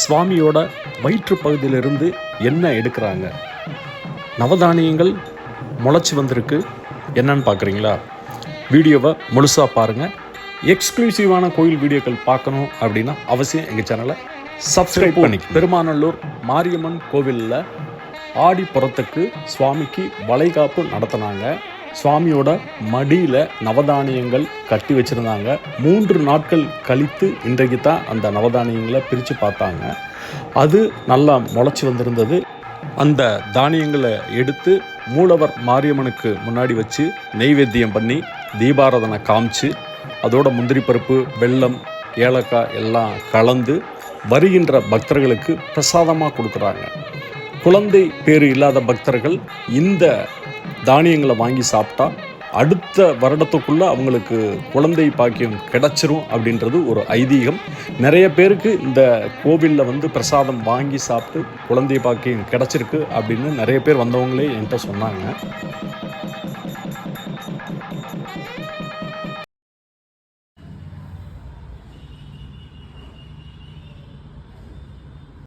சுவாமியோட வயிற்று பகுதியிலிருந்து என்ன எடுக்கிறாங்க? நவதானியங்கள் முளைச்சி வந்திருக்கு. என்னன்னு பார்க்குறீங்களா? வீடியோவை முழுசாக பாருங்கள் எக்ஸ்க்ளூசிவான கோயில் வீடியோக்கள் பார்க்கணும் அப்படின்னா அவசியம் எங்கள் சேனலை சப்ஸ்கிரைப் பண்ணி பெருமாநல்லூர் மாரியம்மன் கோவிலில் ஆடி புறத்துக்கு சுவாமிக்கு வளைகாப்பு நடத்தினாங்க. சுவாமியோட மடியில் நவதானியங்கள் கட்டி வச்சுருந்தாங்க. மூன்று நாட்கள் கழித்து இன்றைக்கு தான் அந்த நவதானியங்களை பிரித்து பார்த்தாங்க. அது நல்லா முளைச்சி வந்திருந்தது. அந்த தானியங்களை எடுத்து மூலவர் மாரியம்மனுக்கு முன்னாடி வச்சு நெய்வேத்தியம் பண்ணி தீபாராதனை காமிச்சு அதோட முந்திரி பருப்பு வெள்ளம் ஏலக்காய் எல்லாம் கலந்து வருகின்ற பக்தர்களுக்கு பிரசாதமாக கொடுக்குறாங்க. குழந்தை பேர் இல்லாத பக்தர்கள் இந்த தானியங்களை வாங்கி சாப்பிட்டா அடுத்த வருடத்துக்குள்ள அவங்களுக்கு குழந்தை பாக்கியம் கிடைச்சிரும் அப்படின்றது ஒரு ஐதீகம். நிறைய பேருக்கு இந்த கோவிலில் வந்து பிரசாதம் வாங்கி சாப்பிட்டு குழந்தை பாக்கியம் கிடைச்சிருக்கு அப்படின்னு நிறைய பேர் வந்தவங்களே என்கிட்ட சொன்னாங்க.